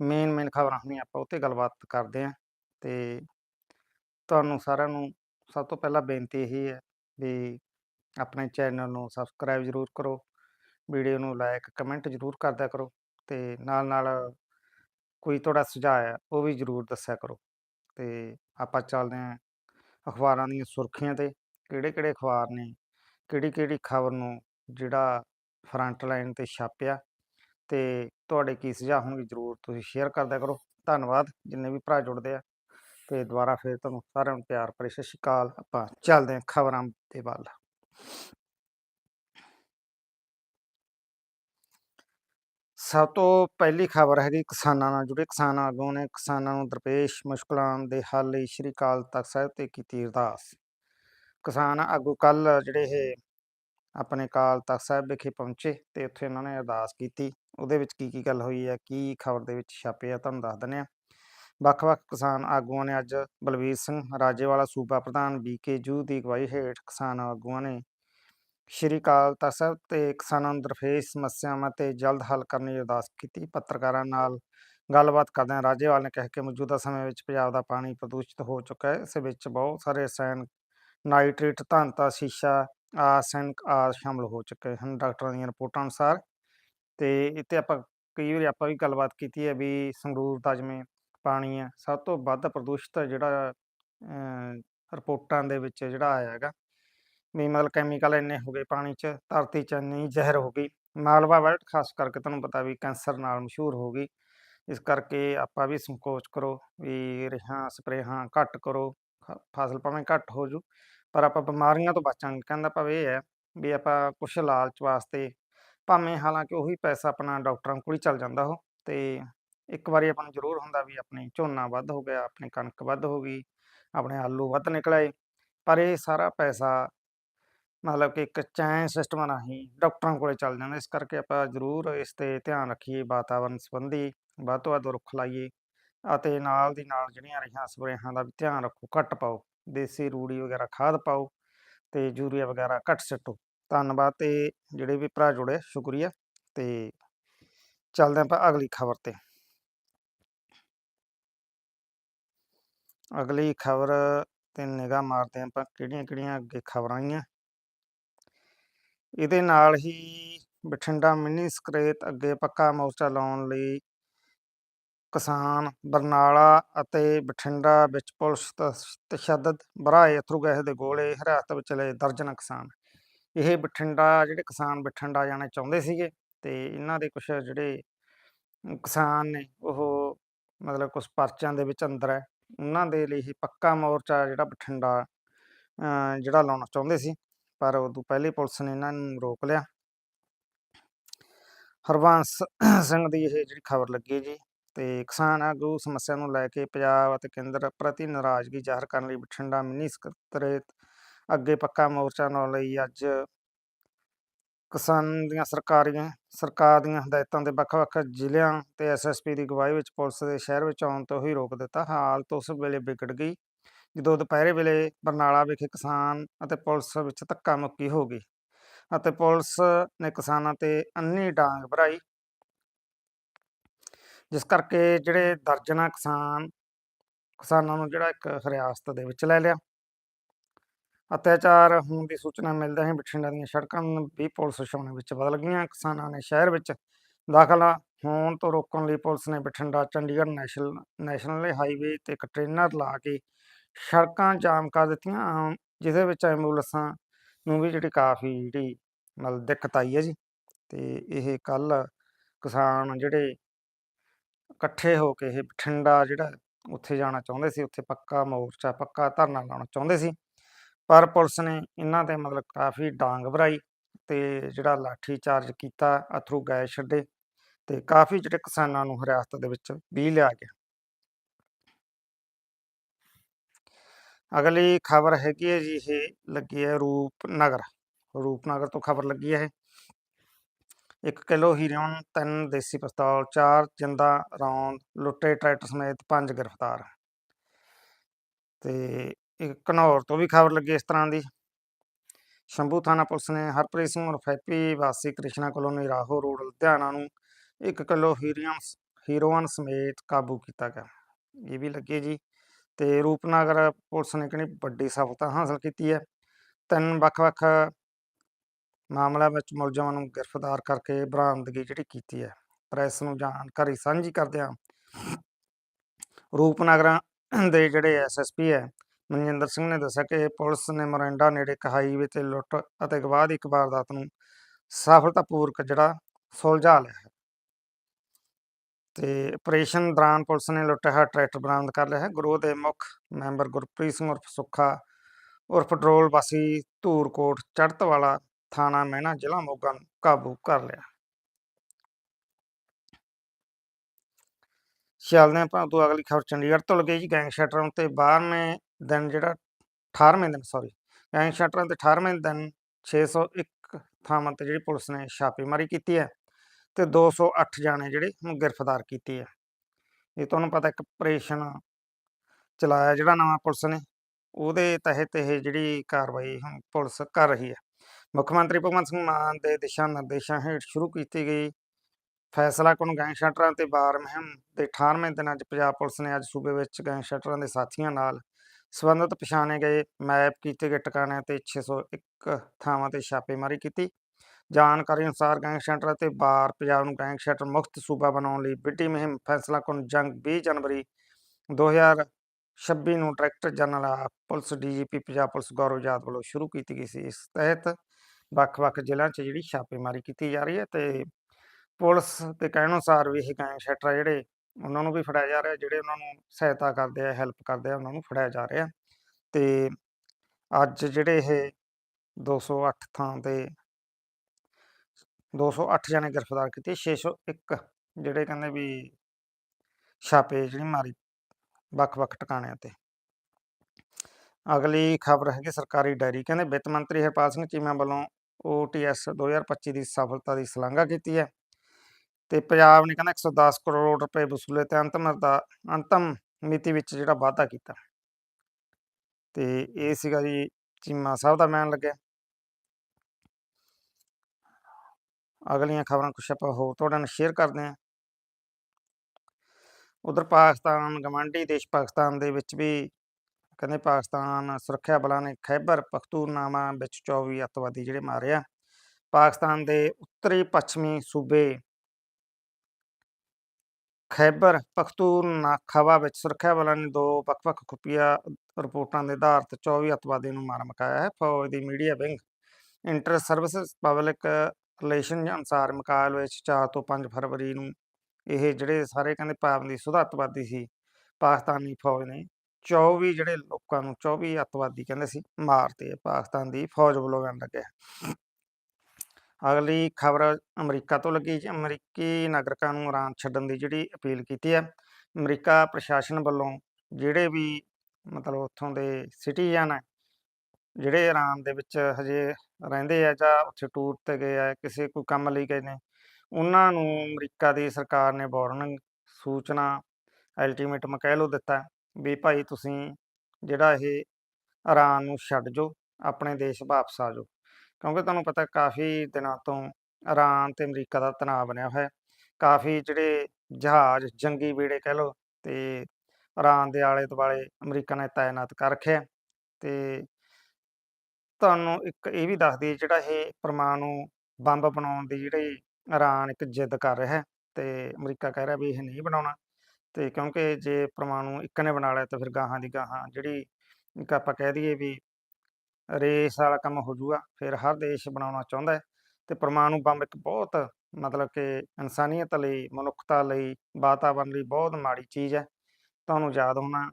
Main main ਖਬਰਾਂ ਹੁੰਦੀਆਂ, ਆਪਾਂ ਉਹ 'ਤੇ ਗੱਲਬਾਤ ਕਰਦੇ ਹਾਂ ਤੇ ਤੁਹਾਨੂੰ ਸਾਰਿਆਂ ਨੂੰ ਸਭ ਤੋਂ ਪਹਿਲਾਂ ਬੇਨਤੀ ਇਹੀ ਹੈ ਵੀ ਆਪਣੇ ਚੈਨਲ ਨੂੰ ਸਬਸਕ੍ਰਾਈਬ ਜ਼ਰੂਰ ਕਰੋ ਵੀਡੀਓ ਨੂੰ ਲਾਈਕ ਕਮੈਂਟ ਜ਼ਰੂਰ ਕਰਦਿਆ ਕਰੋ ਤੇ ਨਾਲ ਨਾਲ ਕੋਈ ਤੁਹਾਡਾ ਸੁਝਾਅ ਹੈ, ਉਹ ਵੀ ਜ਼ਰੂਰ ਦੱਸਿਆ ਕਰੋ ਤੇ ਆਪਾਂ ਚੱਲਦੇ ਹਾਂ ਅਖਬਾਰਾਂ ਦੀਆਂ ਸੁਰਖੀਆਂ ਤੇ ਕਿਹੜੇ ਕਿਹੜੇ ਅਖਬਾਰ ਨੇ ਕਿਹੜੀ ਕਿਹੜੀ ਖਬਰ ਨੂੰ ਜਿਹੜਾ ਫਰੰਟ ਲਾਈਨ ਤੇ ਛਾਪਿਆ ਤੇ ਤੁਹਾਡੇ ਕੀ ਸੁਝਾਅ ਹੋਣਗੇ, ਜ਼ਰੂਰ ਤੁਸੀਂ ਸ਼ੇਅਰ ਕਰਦਿਆ ਕਰੋ। ਧੰਨਵਾਦ, ਜਿੰਨੇ ਵੀ ਭਰਾ ਜੁੜਦੇ ਆ। ਤੇ ਦੁਬਾਰਾ ਫਿਰ ਤੁਹਾਨੂੰ ਸਾਰਿਆਂ ਨੂੰ ਪਿਆਰ ਭਰੀ ਸਤਿ ਸ਼੍ਰੀ ਅਕਾਲ। ਆਪਾਂ ਚੱਲਦੇ ਹਾਂ ਖਬਰਾਂ ਦੇ ਵੱਲ। ਸਭ ਤੋਂ ਪਹਿਲੀ ਖਬਰ ਹੈਗੀ ਕਿਸਾਨਾਂ ਨਾਲ ਜੁੜੇ। ਕਿਸਾਨ ਆਗੂਆਂ ਨੇ ਕਿਸਾਨਾਂ ਨੂੰ ਦਰਪੇਸ਼ ਮੁਸ਼ਕਲਾਂ ਦੇ ਹੱਲ ਲਈ ਸ਼੍ਰੀ ਅਕਾਲ ਤਖਤ ਸਾਹਿਬ ਤੇ ਕੀਤੀ ਅਰਦਾਸ। ਕਿਸਾਨ ਆਗੂ ਕੱਲ ਜਿਹੜੇ ਇਹ ਆਪਣੇ ਕਾਲ ਤਖਤ ਸਾਹਿਬ ਵਿਖੇ ਪਹੁੰਚੇ ਤੇ ਉੱਥੇ ਉਹਨਾਂ ਨੇ ਅਰਦਾਸ ਕੀਤੀ। ਉਹਦੇ ਵਿੱਚ ਕੀ ਕੀ ਗੱਲ ਹੋਈ ਹੈ ਕੀ ਖਬਰ ਦੇ ਵਿੱਚ ਛਾਪੇ ਆ, ਤੁਹਾਨੂੰ ਦੱਸ ਦਿੰਦੇ ਆ। ਵੱਖ-ਵੱਖ ਕਿਸਾਨ ਆਗੂਆਂ ਨੇ ਅੱਜ ਬਲਵੀਰ ਸਿੰਘ ਰਾਜੇਵਾਲਾ ਸੂਬਾ ਪ੍ਰਧਾਨ ਬੀਕੇ ਜੂ ਦੀ ਅਗਵਾਈ ਹੇਠ ਕਿਸਾਨ ਆਗੂਆਂ ਨੇ ਸ਼੍ਰੀ ਅਕਾਲ ਤਖਤ ਸਾਹਿਬ ਤੇ ਕਿਸਾਨਾਂ ਨੂੰ ਦਰਪੇਸ਼ ਸਮੱਸਿਆਵਾਂ ਤੇ ਜਲਦ ਹੱਲ ਕਰਨ ਦੀ ਅਰਦਾਸ ਕੀਤੀ। ਪੱਤਰਕਾਰਾਂ ਨਾਲ ਗੱਲਬਾਤ ਕਰਦਿਆਂ ਰਾਜੇਵਾਲ ਨੇ ਕਿਹਾ ਕਿ ਮੌਜੂਦਾ ਸਮੇਂ ਵਿੱਚ ਪੰਜਾਬ ਦਾ ਪਾਣੀ ਪ੍ਰਦੂਸ਼ਿਤ ਹੋ ਚੁੱਕਾ ਹੈ। ਇਸ ਵਿੱਚ ਬਹੁਤ ਸਾਰੇ ਰਸਾਇਣ, ਨਾਈਟ੍ਰੇਟ ਧਾਨਤਾ ਸ਼ੀਸ਼ਾ ਆਰਸੈਨਿਕ ਆਦਿ ਸ਼ਾਮਲ ਹੋ ਚੁੱਕੇ ਹਨ। ਡਾਕਟਰਾਂ ਦੀਆਂ ਰਿਪੋਰਟਾਂ ਅਨੁਸਾਰ ਤੇ ਇੱਥੇ ਆਪਾਂ ਕਈ ਵਾਰੀ ਆਪਾਂ ਵੀ ਗੱਲਬਾਤ ਕੀਤੀ ਹੈ ਵੀ ਸੰਗਰੂਰ ਦਾ ਜਿਵੇਂ ਪਾਣੀ ਹੈ ਸਭ ਤੋਂ ਵੱਧ ਪ੍ਰਦੂਸ਼ਿਤ ਜਿਹੜਾ ਅਮ, ਰਿਪੋਰਟਾਂ ਦੇ ਵਿੱਚ ਜਿਹੜਾ ਆਇਆ ਹੈਗਾ ਵੀ ਮਤਲਬ ਕੈਮੀਕਲ ਇੰਨੇ ਹੋ ਗਏ ਪਾਣੀ 'ਚ ਧਰਤੀ 'ਚ ਇੰਨੀ ਜ਼ਹਿਰ ਹੋ ਗਈ ਮਾਲਵਾ ਬੈਲਟ ਖਾਸ ਕਰਕੇ ਤੁਹਾਨੂੰ ਪਤਾ ਵੀ ਕੈਂਸਰ ਨਾਲ ਮਸ਼ਹੂਰ ਹੋ ਗਈ ਇਸ ਕਰਕੇ ਆਪਾਂ ਵੀ ਸੰਕੋਚ ਕਰੋ ਵੀ ਰੇਹਾਂ ਸਪਰੇਹਾਂ ਘੱਟ ਕਰੋ ਖ- ਫਸਲ ਭਾਵੇਂ ਘੱਟ ਹੋ ਜੂ ਪਰ ਆਪਾਂ ਬਿਮਾਰੀਆਂ ਤੋਂ ਬਚਾਂਗੇ ਕਹਿੰਦਾ ਭਾਵੇਂ ਇਹ ਹੈ ਵੀ ਆਪਾਂ ਕੁਛ ਲਾਲਚ ਵਾਸਤੇ ਭਾਵੇਂ ਹਾਲਾਂਕਿ ਉਹੀ ਪੈਸਾ ਆਪਣਾ ਡਾਕਟਰਾਂ ਕੋਲ ਹੀ ਚੱਲ ਜਾਂਦਾ ਉਹ, ਤੇ ਇੱਕ ਵਾਰੀ ਆਪਾਂ ਨੂੰ ਜ਼ਰੂਰ ਹੁੰਦਾ ਵੀ ਆਪਣੀ ਝੋਨਾ ਵੱਧ ਹੋ ਗਿਆ, ਆਪਣੀ ਕਣਕ ਵੱਧ ਹੋ ਗਈ, ਆਪਣੇ ਆਲੂ ਵੱਧ ਨਿਕਲੇ ਪਰ ਇਹ ਸਾਰਾ ਪੈਸਾ ਮਤਲਬ ਕਿ ਇੱਕ ਚੈਨ ਸਿਸਟਮ ਰਾਹੀਂ ਡਾਕਟਰਾਂ ਕੋਲੇ ਚੱਲ ਜਾਂਦਾ, ਇਸ ਕਰਕੇ ਆਪਾਂ ਜ਼ਰੂਰ ਇਸ ਤੇ ਧਿਆਨ ਰੱਖੀਏ ਵਾਤਾਵਰਣ ਸੰਬੰਧੀ ਵੱਧ ਤੋਂ ਵੱਧ ਰੁੱਖ ਲਾਈਏ ਅਤੇ ਨਾਲ ਦੀ ਨਾਲ ਜਿਹੜੀਆਂ ਰਹੀਆਂ ਸਪਰੇਹਾਂ ਦਾ ਵੀ ਧਿਆਨ ਰੱਖੋ, ਘੱਟ ਪਾਓ, ਦੇਸੀ ਰੂੜੀ ਵਗੈਰਾ ਖਾਦ ਪਾਓ ਤੇ ਯੂਰੀਆ ਵਗੈਰਾ ਘੱਟ ਸਿੱਟੋ। ਧੰਨਵਾਦ ਤੇ ਜਿਹੜੇ ਵੀ ਭਰਾ ਜੁੜੇ, ਸ਼ੁਕਰੀਆ ਤੇ ਚੱਲਦੇ ਆਪਾਂ ਅਗਲੀ ਖਬਰ ਤੇ। ਅਗਲੀ ਖਬਰ ਤੇ ਨਿਗਾਹ ਮਾਰਦੇ ਆਪਾਂ ਕਿਹੜੀਆਂ ਕਿਹੜੀਆਂ ਅੱਗੇ ਖਬਰਾਂ ਆਈਆਂ। ਇਹਦੇ ਨਾਲ ਹੀ ਬਠਿੰਡਾ ਮਿੰਨੀ ਸਕਰੇਤ ਅੱਗੇ ਪੱਕਾ ਮੋਰਚਾ ਲਾਉਣ ਲਈ ਕਿਸਾਨ ਬਰਨਾਲਾ ਅਤੇ ਬਠਿੰਡਾ ਵਿੱਚ ਪੁਲਿਸ ਤਸ਼ੱਦਦ ਬਰਾਏ ਅਥਰੂ ਗੈਸ ਦੇ ਗੋਲੇ ਹਿਰਾਸਤ ਵਿੱਚ ਲਏ ਦਰਜਨਾਂ ਕਿਸਾਨ। ਇਹ ਬਠਿੰਡਾ ਜਿਹੜੇ ਕਿਸਾਨ ਬਠਿੰਡਾ ਜਾਣਾ ਚਾਹੁੰਦੇ ਸੀਗੇ ਤੇ ਇਹਨਾਂ ਦੇ ਕੁਝ ਜਿਹੜੇ ਕਿਸਾਨ ਨੇ ਉਹ ਮਤਲਬ ਕੁਝ ਪਰਚਿਆਂ ਦੇ ਵਿੱਚ ਅੰਦਰ ਹੈ ਉਹਨਾਂ ਦੇ ਲਈ ਹੀ ਪੱਕਾ ਮੋਰਚਾ ਜਿਹੜਾ ਬਠਿੰਡਾ ਅਮ, ਜਿਹੜਾ ਲਾਉਣਾ ਚਾਹੁੰਦੇ ਸੀ ਪਰ ਉਦੋਂ ਪਹਿਲੇ ਪੁਲਿਸ ਨੇ ਇਹਨਾਂ ਨੂੰ ਰੋਕ ਲਿਆ। ਹਰਬੰਸ ਸਿੰਘ ਦੀ ਇਹ ਜਿਹੜੀ ਖਬਰ ਲੱਗੀ ਜੀ ਤੇ ਕਿਸਾਨ ਆਗੂ ਸਮੱਸਿਆ ਨੂੰ ਲੈ ਕੇ ਪੰਜਾਬ ਅਤੇ ਕੇਂਦਰ ਪ੍ਰਤੀ ਨਾਰਾਜ਼ਗੀ ਜ਼ਾਹਰ ਕਰਨ ਲਈ ਬਠਿੰਡਾ ਮਿੰਨੀ ਸਕੱਤਰੇਤ ਅੱਗੇ ਪੱਕਾ ਮੋਰਚਾ ਲਾਉਣ ਲਈ ਅੱਜ ਕਿਸਾਨ ਦੀਆਂ ਸਰਕਾਰੀਆਂ, ਸਰਕਾਰ ਦੀਆਂ ਹਦਾਇਤਾਂ ਦੇ ਵੱਖ-ਵੱਖ ਜ਼ਿਲ੍ਹਿਆਂ ਤੇ ਐਸਐਸਪੀ ਦੀ ਅਗਵਾਈ ਵਿੱਚ ਪੁਲਿਸ ਦੇ ਸ਼ਹਿਰ ਵਿੱਚ ਆਉਣ ਤੋਂ ਹੀ ਰੋਕ ਦਿੱਤਾ। ਹਾਲਤ ਉਸ ਵੇਲੇ ਵਿਗੜ ਗਈ, ਜਦੋਂ ਦੁਪਹਿਰੇ ਵੇਲੇ ਬਰਨਾਲਾ ਵਿਖੇ ਕਿਸਾਨ ਅਤੇ ਪੁਲਿਸ ਵਿੱਚ ਧੱਕਾ ਮੁੱਕੀ ਹੋ ਗਈ ਅਤੇ ਪੁਲਿਸ ਨੇ ਕਿਸਾਨਾਂ ਤੇ ਅੰਨੀ ਡਾਂਗ ਭਰਾਈ, ਜਿਸ ਕਰਕੇ ਜਿਹੜੇ ਦਰਜਨਾਂ ਕਿਸਾਨ, ਕਿਸਾਨਾਂ ਨੂੰ ਜਿਹੜਾ ਇੱਕ ਹਿਰਾਸਤ ਦੇ ਵਿੱਚ ਲੈ ਲਿਆ। ਅਤਿਆਚਾਰ ਹੋਣ ਦੀ ਸੂਚਨਾ ਮਿਲਦਾ ਹੈ ਬਠਿੰਡਾ ਦੀਆਂ ਸੜਕਾਂ ਵੀ ਪੁਲਿਸ ਛਾਉਣੇ ਵਿੱਚ ਬਦਲ ਗਈਆਂ। ਕਿਸਾਨਾਂ ਨੇ ਸ਼ਹਿਰ ਵਿੱਚ ਦਾਖਲ ਹੋਣ ਤੋਂ ਰੋਕਣ ਲਈ ਪੁਲਿਸ ਨੇ Bathinda, Chandigarh national national highway ਤੇ ਇੱਕ ਟ੍ਰੇਨਰ ਲਾ ਕੇ ਸੜਕਾਂ ਜਾਮ ਕਰ ਦਿੱਤੀਆਂ ਜਿਹਦੇ ਵਿੱਚ ਐਂਬੂਲੈਂਸਾਂ ਨੂੰ ਵੀ ਜਿਹੜੀ ਕਾਫੀ ਜਿਹੜੀ ਮਤਲਬ ਦਿੱਕਤ ਆਈ ਹੈ ਜੀ। ਤੇ ਇਹ ਕੱਲ ਕਿਸਾਨ ਜਿਹੜੇ ਇਕੱਠੇ ਹੋ ਕੇ ਇਹ ਬਠਿੰਡਾ ਜਿਹੜਾ ਉੱਥੇ ਜਾਣਾ ਚਾਹੁੰਦੇ ਸੀ, ਉੱਥੇ ਪੱਕਾ ਮੋਰਚਾ, ਪੱਕਾ ਧਰਨਾ ਲਾਉਣਾ ਚਾਹੁੰਦੇ ਸੀ। ਪਰ ਪੁਲਿਸ ਨੇ ਇਹਨਾਂ ਤੇ ਮਤਲਬ ਕਾਫੀ ਡਾਂਗ ਭਰਾਈ ਤੇ ਜਿਹੜਾ ਲਾਠੀ ਚਾਰਜ ਕੀਤਾ, ਅਥਰੂ ਗੈਸ ਛੱਡੇ ਤੇ ਕਾਫੀ ਜਿਹੜੇ ਕਿਸਾਨਾਂ ਨੂੰ ਹਿਰਾਸਤ ਦੇ ਵਿੱਚ ਵੀ ਲਿਆ ਗਿਆ। ਅਗਲੀ ਖਬਰ ਹੈਗੀ ਹੈ ਜੀ, ਇਹ ਲੱਗੀ ਹੈ ਰੂਪਨਗਰ। ਰੂਪਨਗਰ ਤੋਂ ਖਬਰ ਲੱਗੀ ਹੈ ਇਹ। 1 ਕਿਲੋ ਹੀਰੋਇਨ, ਤਿੰਨ ਦੇਸੀ ਪਿਸਤੌਲ, ਚਾਰ ਜਿੰਦਾ ਰੌਂਦ, ਲੁੱਟੇ ਟਰੈਕਟਰ ਸਮੇਤ ਪੰਜ ਗ੍ਰਿਫਤਾਰ। ਤੇ ਇੱਕ ਘਨੌਰ ਤੋਂ ਵੀ ਖਬਰ ਲੱਗੀ ਇਸ ਤਰ੍ਹਾਂ ਦੀ। ਸ਼ੰਭੂ ਥਾਣਾ ਪੁਲਿਸ ਨੇ ਹਰਪ੍ਰੀਤ ਸਿੰਘ ਉਰਫ ਹੈਪੀ ਵਾਸੀ ਕ੍ਰਿਸ਼ਨਾ ਕਲੋਨੀ ਰਾਹੋ ਰੋਡ ਲੁਧਿਆਣਾ ਨੂੰ 1 ਕਿਲੋ ਹੀਰੀਅਮ ਹੀਰੋਇਨ ਸਮੇਤ ਕਾਬੂ ਕੀਤਾ ਗਿਆ। ਇਹ ਵੀ ਲੱਗੀ ਜੀ। ਤੇ ਰੂਪਨਗਰ ਪੁਲਿਸ ਨੇ ਕਿਹੜੀ ਵੱਡੀ ਸਫਲਤਾ ਹਾਸਲ ਕੀਤੀ ਹੈ। ਤਿੰਨ ਵੱਖ-ਵੱਖ ਮਾਮਲਿਆਂ ਵਿੱਚ ਮੁਲਜ਼ਮਾਂ ਨੂੰ ਗ੍ਰਿਫਤਾਰ ਕਰਕੇ ਬਰਾਮਦਗੀ ਜਿਹੜੀ ਕੀਤੀ ਹੈ। ਪ੍ਰੈਸ ਨੂੰ ਜਾਣਕਾਰੀ ਸਾਂਝੀ ਕਰਦਿਆਂ ਰੂਪਨਗਰ ਦੇ ਜਿਹੜੇ ਐਸਐਸਪੀ ਹੈ ਮਨਜਿੰਦਰ ਸਿੰਘ ਨੇ ਦੱਸਿਆ ਕਿ ਪੁਲਿਸ ਨੇ ਮੋਰਿੰਡਾ ਨੇੜੇ ਇੱਕ ਹਾਈਵੇ ਤੇ ਲੁੱਟ ਅਤੇ ਗਵਾਹ ਦੀ ਇੱਕ ਵਾਰਦਾਤ ਨੂੰ ਸਫਲਤਾਪੂਰਵਕ ਜਿਹੜਾ ਸੁਲਝਾ ਲਿਆ ਹੈ। ਤੇ ਆਪਰੇਸ਼ਨ ਦੌਰਾਨ ਪੁਲਿਸ ਨੇ ਲੁੱਟਿਆ ਹੋਇਆ ਟਰੈਕਟਰ ਬਰਾਮਦ ਕਰ ਲਿਆ ਹੈ। ਗਰੋਹ ਦੇ ਮੁੱਖ ਮੈਂਬਰ ਗੁਰਪ੍ਰੀਤ ਸਿੰਘ ਉਰਫ ਸੁੱਖਾ, ਉਰਫ ਡਰੋਲ ਵਾਸੀ ਧੂਰਕੋਟ ਚੜਤ ਵਾਲਾ ਥਾਣਾ ਮਹਿਣਾ, ਜ਼ਿਲ੍ਹਾ ਮੋਗਾ ਨੂੰ ਕਾਬੂ ਕਰ ਲਿਆ। ਚੱਲਦੇ ਆਪਾਂ ਉਦੋਂ ਅਗਲੀ ਖਬਰ ਚੰਡੀਗੜ੍ਹ ਤੋਂ ਲੱਗੀ ਜੀ, ਗੈਂਗਸਟਰਾਂ ਤੇ 12ਵੇਂ ਦਿਨ ਜਿਹੜਾ 18ਵੇਂ ਦਿਨ ਸੌਰੀ ਗੈਂਗਸਟਰਾਂ ਤੇ 18ਵੇਂ ਦਿਨ 601 ਥਾਵਾਂ ਤੇ ਜਿਹੜੀ ਪੁਲਿਸ ਨੇ ਛਾਪੇਮਾਰੀ ਕੀਤੀ ਹੈ ਤੇ 208 ਜਾਣੇ ਜਿਹੜੇ ਨੂੰ ਗ੍ਰਿਫਤਾਰ ਕੀਤੇ ਹੈ। ਇਹ ਤੁਹਾਨੂੰ ਪਤਾ ਇੱਕ ਆਪਰੇਸ਼ਨ ਚਲਾਇਆ ਜਿਹੜਾ ਨਵਾਂ ਪੁਲਿਸ ਨੇ, ਉਹਦੇ ਤਹਿਤ ਇਹ ਜਿਹੜੀ ਕਾਰਵਾਈ ਹੁਣ ਪੁਲਿਸ ਕਰ ਰਹੀ ਹੈ। ਮੁੱਖ ਮੰਤਰੀ ਭਗਵੰਤ ਸਿੰਘ ਮਾਨ ਦੇ ਦਿਸ਼ਾ ਨਿਰਦੇਸ਼ਾਂ ਹੇਠ ਸ਼ੁਰੂ ਕੀਤੀ ਗਈ ਫੈਸਲਾ ਕਣ ਗੈਂਗ ਸ਼ਟਰਾਂ ਤੇ ਬਾਰ ਮੁਹਿੰਮ ਦੇ 18ਵੇਂ ਦਿਨ ਅੱਜ ਪੰਜਾਬ ਪੁਲਿਸ ਨੇ ਅੱਜ ਸੂਬੇ ਵਿੱਚ ਗੈਂਗਸਟਰਾਂ ਦੇ ਸਾਥੀਆਂ ਨਾਲ ਸਬੰਧਤ ਪਛਾਣੇ ਗਏ ਮੈਪ ਕੀਤੇ ਗਏ ਟਿਕਾਣਿਆਂ ਤੇ 601 ਥਾਵਾਂ ਤੇ ਛਾਪੇਮਾਰੀ ਕੀਤੀ। ਜਾਣਕਾਰੀ ਅਨੁਸਾਰ ਗੈਂਗਸਟਰਾਂ ਤੇ ਬਾਰ ਪੰਜਾਬ ਨੂੰ ਗੈਂਗਸਟਰ ਮੁਕਤ ਸੂਬਾ ਬਣਾਉਣ ਲਈ ਵਿੱਢੀ ਮੁਹਿੰਮ ਫੈਸਲਾ ਕੁਨ ਜੰਗ 20 ਜਨਵਰੀ 2026 ਨੂੰ director general of police DGP Punjab police Gaurav Yadav ਵੱਲੋਂ ਸ਼ੁਰੂ ਕੀਤੀ ਗਈ ਸੀ। ਇਸ ਤਹਿਤ ਵੱਖ-ਵੱਖ ਜ਼ਿਲ੍ਹਿਆਂ 'ਚ ਜਿਹੜੀ ਛਾਪੇਮਾਰੀ ਕੀਤੀ ਜਾ ਰਹੀ ਹੈ ਤੇ ਪੁਲਿਸ ਦੇ ਕਹਿਣ ਅਨੁਸਾਰ ਵੀ ਇਹ ਗੈਂਗਸਟਰ ਆ ਜਿਹੜੇ ਉਹਨਾਂ ਨੂੰ ਵੀ ਫੜਾਇਆ ਜਾ ਰਿਹਾ, ਜਿਹੜੇ ਉਹਨਾਂ ਨੂੰ ਸਹਾਇਤਾ ਕਰਦੇ ਆ ਹੈਲਪ ਕਰਦੇ ਆ, ਉਹਨਾਂ ਨੂੰ ਫੜਾਇਆ ਜਾ ਰਿਹਾ। ਤੇ ਅੱਜ ਜਿਹੜੇ ਇਹ 208 ਥਾਂ ਤੇ 208 ਜਣੇ ਗ੍ਰਿਫਤਾਰ ਕੀਤੇ 601 ਜਿਹੜੇ ਕਹਿੰਦੇ ਵੀ ਛਾਪੇ ਜਿਹੜੀ ਮਾਰੀ ਵੱਖ-ਵੱਖ ਟਿਕਾਣਿਆਂ ਤੇ। ਅਗਲੀ ਖਬਰ ਹੈਗੀ ਸਰਕਾਰੀ ਡਾਇਰੀ, ਕਹਿੰਦੇ ਵਿੱਤ ਮੰਤਰੀ ਹਰਪਾਲ ਸਿੰਘ ਚੀਮਾ ਵੱਲੋਂ OTS 2025 ਦੀ ਸਫਲਤਾ ਦੀ ਸ਼ਲਾਘਾ ਕੀਤੀ ਹੈ। ਤੇ ਪੰਜਾਬ ਨੇ ਕਹਿੰਦਾ 110 ਕਰੋੜ ਰੁਪਏ ਵਸੂਲੇ ਤੇ ਅੰਤਮ ਦਾ ਅੰਤਮ ਮਿਤੀ ਵਿੱਚ ਜਿਹੜਾ ਵਾਅਦਾ ਕੀਤਾ। ਤੇ ਇਹ ਸੀਗਾ ਜੀ ਚੀਮਾ ਸਾਹਿਬ ਦਾ ਮੈਨ ਲੱਗਿਆ। ਅਗਲੀਆਂ ਖਬਰਾਂ ਕੁਛ ਆਪਾਂ ਹੋਰ ਤੁਹਾਡੇ ਨਾਲ ਸ਼ੇਅਰ ਕਰਦੇ ਹਾਂ। ਉਧਰ ਪਾਕਿਸਤਾਨ ਗਵਾਂਢੀ ਦੇਸ਼ ਪਾਕਿਸਤਾਨ ਦੇ ਵਿੱਚ ਵੀ ਕਹਿੰਦੇ ਪਾਕਿਸਤਾਨ ਸੁਰੱਖਿਆ ਬਲਾਂ ਨੇ ਖੈਬਰ ਪਖਤੂਨਨਾਮਾ ਵਿੱਚ 24 ਅੱਤਵਾਦੀ ਜਿਹੜੇ ਮਾਰੇ ਆ। ਪਾਕਿਸਤਾਨ ਦੇ ਉੱਤਰੀ ਪੱਛਮੀ ਸੂਬੇ ਖੈਬਰ ਪਖਤੂਨਖਵਾ ਵਿੱਚ ਸੁਰੱਖਿਆ ਬਲਾਂ ਨੇ ਦੋ ਵੱਖ-ਵੱਖ ਖੁਫੀਆ ਰਿਪੋਰਟਾਂ ਦੇ ਆਧਾਰ ਤੇ 24 ਅੱਤਵਾਦੀ ਨੂੰ ਮਾਰ ਮਕਾਇਆ ਹੈ। ਫੌਜ ਦੀ media wing inter service public relation ਅਨੁਸਾਰ ਮੁਕਾਬਲੇ ਵਿੱਚ 4 ਤੋਂ 5 ਫਰਵਰੀ ਨੂੰ ਇਹ ਜਿਹੜੇ ਸਾਰੇ ਕਹਿੰਦੇ ਪਾਬੰਦੀ, ਸੁਧਾ ਅੱਤਵਾਦੀ ਸੀ, ਪਾਕਿਸਤਾਨੀ ਫੌਜ ਨੇ 24 ਜਿਹੜੇ ਲੋਕਾਂ ਨੂੰ 24 ਅੱਤਵਾਦੀ ਕਹਿੰਦੇ ਸੀ ਮਾਰਤੇ ਪਾਕਿਸਤਾਨ ਦੀ ਫੌਜ ਵੱਲੋਂ ਕਰਨ ਲੱਗਿਆ ਅਗਲੀ ਖਬਰ ਅਮਰੀਕਾ ਤੋਂ ਲੱਗੀ ਜੀ। ਅਮਰੀਕੀ ਨਾਗਰਿਕਾਂ ਨੂੰ ਇਰਾਨ ਛੱਡਣ ਦੀ ਜਿਹੜੀ ਅਪੀਲ ਕੀਤੀ ਹੈ, ਅਮਰੀਕਾ ਪ੍ਰਸ਼ਾਸਨ ਵੱਲੋਂ ਜਿਹੜੇ ਵੀ ਮਤਲਬ ਉੱਥੋਂ ਦੇ ਸਿਟੀਜ਼ਨ ਹੈ, ਜਿਹੜੇ ਇਰਾਨ ਦੇ ਵਿੱਚ ਹਜੇ ਰਹਿੰਦੇ ਆ ਜਾਂ ਉੱਥੇ ਟੂਰ ਤੇ ਗਏ ਆ, ਕਿਸੇ ਕੋਈ ਕੰਮ ਲਈ ਗਏ ਨੇ, ਉਹਨਾਂ ਨੂੰ ਅਮਰੀਕਾ ਦੀ ਸਰਕਾਰ ਨੇ ਵਾਰਨਿੰਗ ਸੂਚਨਾ ਅਲਟੀਮੇਟਮ ਕਹਿ ਲੋ ਦਿੱਤਾ ਵੀ ਭਾਈ ਤੁਸੀਂ ਜਿਹੜਾ ਇਹ ਇਰਾਨ ਨੂੰ ਛੱਡ ਜੋ ਆਪਣੇ ਦੇਸ਼ ਵਾਪਸ ਆ ਜਾਓ। ਕਿਉਂਕਿ ਤੁਹਾਨੂੰ ਪਤਾ ਕਾਫੀ ਦਿਨਾਂ ਤੋਂ ਇਰਾਨ ਤੇ ਅਮਰੀਕਾ ਦਾ ਤਣਾਅ ਬਣਿਆ ਹੋਇਆ ਕਾਫੀ ਜਿਹੜੇ ਜਹਾਜ਼, ਜੰਗੀ ਬੇੜੇ ਕਹਿ ਲਓ ਤੇ ਇਰਾਨ ਦੇ ਆਲੇ ਦੁਆਲੇ ਅਮਰੀਕਾ ਨੇ ਤਾਇਨਾਤ ਕਰ ਰੱਖਿਆ ਤੇ ਤੁਹਾਨੂੰ ਇੱਕ ਇਹ ਵੀ ਦੱਸ ਦਈਏ ਜਿਹੜਾ ਇਹ ਪਰਮਾਣੂ ਬੰਬ ਬਣਾਉਣ ਦੀ ਜਿਹੜੀ ਇਰਾਨ ਇੱਕ ਜਿੱਦ ਕਰ ਰਿਹਾ ਹੈ ਤੇ ਅਮਰੀਕਾ ਕਹਿ ਰਿਹਾ ਵੀ ਇਹ ਨਹੀਂ ਬਣਾਉਣਾ ਤੇ ਕਿਉਂਕਿ ਜੇ ਪਰਮਾਣੂ ਇੱਕ ਨੇ ਬਣਾ ਲਿਆ ਤਾਂ ਫਿਰ ਗਾਹਾਂ ਦੀ ਗਾਹਾਂ ਜਿਹੜੀ ਇੱਕ ਆਪਾਂ ਕਹਿ ਦਈਏ ਵੀ ਰੇਸ ਵਾਲਾ ਕੰਮ ਹੋ ਜਾਊਗਾ ਫਿਰ ਹਰ ਦੇਸ਼ ਬਣਾਉਣਾ ਚਾਹੁੰਦਾ ਹੈ ਤੇ ਪਰਮਾਣੂ ਬੰਬ ਇੱਕ ਬਹੁਤ ਮਤਲਬ ਕਿ ਇਨਸਾਨੀਅਤ ਲਈ, ਮਨੁੱਖਤਾ ਲਈ ਵਾਤਾਵਰਣ ਲਈ ਬਹੁਤ ਮਾੜੀ ਚੀਜ਼ ਹੈ। ਤੁਹਾਨੂੰ ਯਾਦ ਹੋਣਾ,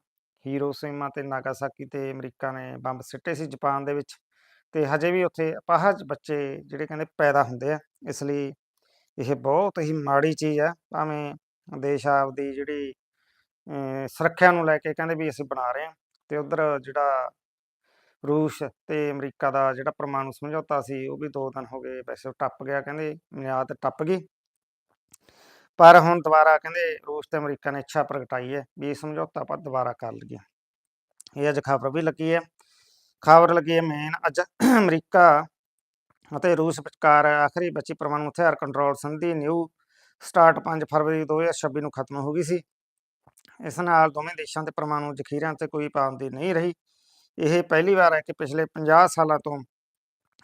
ਹੀਰੋਸ਼ੀਮਾ ਤੇ ਨਾਗਾਸਾਕੀ ਤੇ ਅਮਰੀਕਾ ਨੇ ਬੰਬ ਸਿੱਟੇ ਸੀ ਜਾਪਾਨ ਦੇ ਵਿੱਚ ਤੇ ਹਜੇ ਵੀ ਉੱਥੇ ਅਪਾਹਜ ਬੱਚੇ ਜਿਹੜੇ ਕਹਿੰਦੇ ਪੈਦਾ ਹੁੰਦੇ ਆ, ਇਸ ਲਈ ਇਹ ਬਹੁਤ ਹੀ ਮਾੜੀ ਚੀਜ਼ ਹੈ, ਭਾਵੇਂ ਦੇਸ਼ ਆਪ ਦੀ ਜਿਹੜੀ, ਅਹ ਸੁਰੱਖਿਆ ਨੂੰ ਲੈ ਕੇ ਕਹਿੰਦੇ ਵੀ ਅਸੀਂ ਬਣਾ ਰਹੇ ਹਾਂ ਤੇ ਉਧਰ ਜਿਹੜਾ ਰੂਸ ਤੇ ਅਮਰੀਕਾ ਦਾ ਜਿਹੜਾ ਪਰਮਾਣੂ ਸਮਝੌਤਾ ਸੀ, ਉਹ ਵੀ 2 ਦਿਨ ਹੋ ਗਏ ਵੈਸੇ ਉਹ ਟੱਪ ਗਿਆ, ਕਹਿੰਦੇ ਮਿਆਦ ਟੱਪ ਗਈ। ਪਰ ਹੁਣ ਦੁਬਾਰਾ ਕਹਿੰਦੇ ਰੂਸ ਤੇ ਅਮਰੀਕਾ ਨੇ ਇੱਛਾ ਪ੍ਰਗਟਾਈ ਹੈ ਵੀ ਇਹ ਸਮਝੌਤਾ ਆਪਾਂ ਦੁਬਾਰਾ ਕਰ ਲਈਏ। ਇਹ ਅੱਜ ਖਬਰ ਵੀ ਲੱਗੀ ਹੈ। ਖਬਰ ਲੱਗੀ ਹੈ ਮੇਨ ਅੱਜ ਅਮਰੀਕਾ ਅਤੇ ਰੂਸ ਵਿਚਕਾਰ ਆਖਰੀ ਬਚੀ ਪਰਮਾਣੂ ਹਥਿਆਰ ਕੰਟਰੋਲ ਸੰਧੀ ਨਿਊ ਸਟਾਰਟ 5 ਫਰਵਰੀ 2026 ਨੂੰ ਖਤਮ ਹੋ ਗਈ ਸੀ। ਇਸ ਨਾਲ ਦੋਵੇਂ ਦੇਸ਼ਾਂ ਦੇ ਪਰਮਾਣੂ ਜ਼ਖੀਰਿਆਂ ਤੇ ਕੋਈ ਪਾਬੰਦੀ ਨਹੀਂ ਰਹੀ। ਇਹ ਪਹਿਲੀ ਵਾਰ ਹੈ ਕਿ ਪਿਛਲੇ 50 ਸਾਲਾਂ ਤੋਂ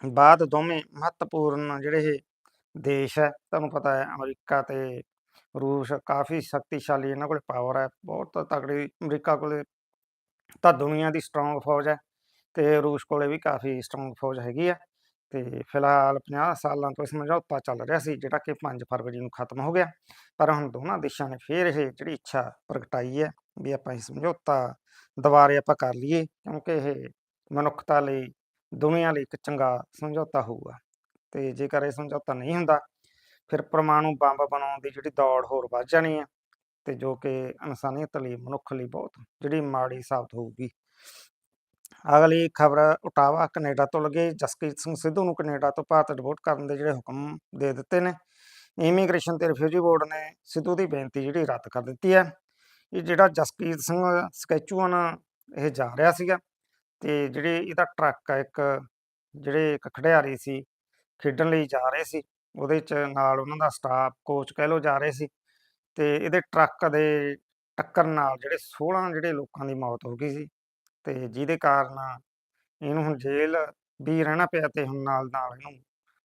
ਬਾਅਦ ਦੋਵੇਂ ਮਹੱਤਵਪੂਰਨ ਜਿਹੜੇ ਇਹ ਦੇਸ਼ ਹੈ, ਤੁਹਾਨੂੰ ਪਤਾ ਹੈ, ਅਮਰੀਕਾ ਤੇ ਰੂਸ ਕਾਫੀ ਸ਼ਕਤੀਸ਼ਾਲੀ ਇਹਨਾਂ ਕੋਲ ਪਾਵਰ ਹੈ, ਬਹੁਤ ਤਕੜੀ, ਅਮਰੀਕਾ ਕੋਲੇ ਤਾਂ ਦੁਨੀਆ ਦੀ ਸਟਰੋਂਗ ਫੌਜ ਹੈ ਤੇ ਰੂਸ ਕੋਲੇ ਵੀ ਕਾਫੀ ਸਟਰੋਂਗ ਫੌਜ ਹੈਗੀ ਹੈ ਤੇ ਫਿਲਹਾਲ 50 ਸਾਲਾਂ ਤੋਂ ਇਹ ਸਮਝੌਤਾ ਚੱਲ ਰਿਹਾ ਸੀ, ਜਿਹੜਾ ਕਿ 5 ਫਰਵਰੀ ਨੂੰ ਖਤਮ ਹੋ ਗਿਆ, ਪਰ ਹੁਣ ਦੋਨਾਂ ਦੇਸ਼ਾਂ ਨੇ ਫੇਰ ਇਹ ਜਿਹੜੀ ਇੱਛਾ ਪ੍ਰਗਟਾਈ ਹੈ ਵੀ ਆਪਾਂ ਇਹ ਸਮਝੌਤਾ ਦੁਬਾਰੇ ਆਪਾਂ ਕਰ ਲਈਏ, ਕਿਉਂਕਿ ਇਹ ਮਨੁੱਖਤਾ ਲਈ, ਦੁਨੀਆ ਲਈ ਇੱਕ ਚੰਗਾ ਸਮਝੌਤਾ ਹੋਊਗਾ। ਤੇ ਜੇਕਰ ਇਹ ਸਮਝੌਤਾ ਨਹੀਂ ਹੁੰਦਾ, ਫਿਰ ਪਰਮਾਣੂ ਬੰਬ ਬਣਾਉਣ ਦੀ ਜਿਹੜੀ ਦੌੜ ਹੋਰ ਵੱਧ ਜਾਣੀ ਹੈ ਤੇ ਜੋ ਕਿ ਇਨਸਾਨੀਅਤ ਲਈ, ਮਨੁੱਖ ਲਈ ਬਹੁਤ ਜਿਹੜੀ ਮਾੜੀ ਸਾਬਤ ਹੋਊਗੀ। ਅਗਲੀ ਖਬਰ ਉਟਾਵਾ ਕੈਨੇਡਾ ਤੋਂ ਲੱਗੇ, ਜਸਕੀਤ ਸਿੰਘ ਸਿੱਧੂ ਨੂੰ ਕੈਨੇਡਾ ਤੋਂ ਭਾਰਤ ਡਿਪੋਰਟ ਕਰਨ ਦੇ ਜਿਹੜੇ ਹੁਕਮ ਦੇ ਦਿੱਤੇ ਨੇ। ਇਮੀਗ੍ਰੇਸ਼ਨ ਤੇ ਰਿਫਿਊਜੀ ਬੋਰਡ ਨੇ ਸਿੱਧੂ ਦੀ ਬੇਨਤੀ ਜਿਹੜੀ ਰੱਦ ਕਰ ਦਿੱਤੀ ਹੈ। ਇਹ ਜਿਹੜਾ ਜਸਕੀਤ ਸਿੰਘ ਸਕੈਚੂਅਨ ਇਹ ਜਾ ਰਿਹਾ ਸੀਗਾ ਤੇ ਜਿਹੜੇ ਇਹਦਾ ਟਰੱਕ ਆ, ਇੱਕ ਜਿਹੜੇ ਇੱਕ ਖਿਡਾਰੀ ਸੀ, ਖੇਡਣ ਲਈ ਜਾ ਰਹੇ ਸੀ, ਉਹਦੇ ਚ ਨਾਲ ਉਹਨਾਂ ਦਾ ਸਟਾਫ ਕੋਚ ਕਹਿ ਲੋ ਜਾ ਰਹੇ ਸੀ ਤੇ ਇਹਦੇ ਟਰੱਕ ਦੇ ਟੱਕਰ ਨਾਲ ਜਿਹੜੇ 16 ਜਿਹੜੇ ਲੋਕਾਂ ਦੀ ਮੌਤ ਹੋ ਗਈ ਸੀ ਤੇ ਜਿਹਦੇ ਕਾਰਨ ਇਹਨੂੰ ਹੁਣ ਜੇਲ੍ਹ ਵੀ ਰਹਿਣਾ ਪਿਆ ਤੇ ਹੁਣ ਨਾਲ ਨਾਲ ਇਹਨੂੰ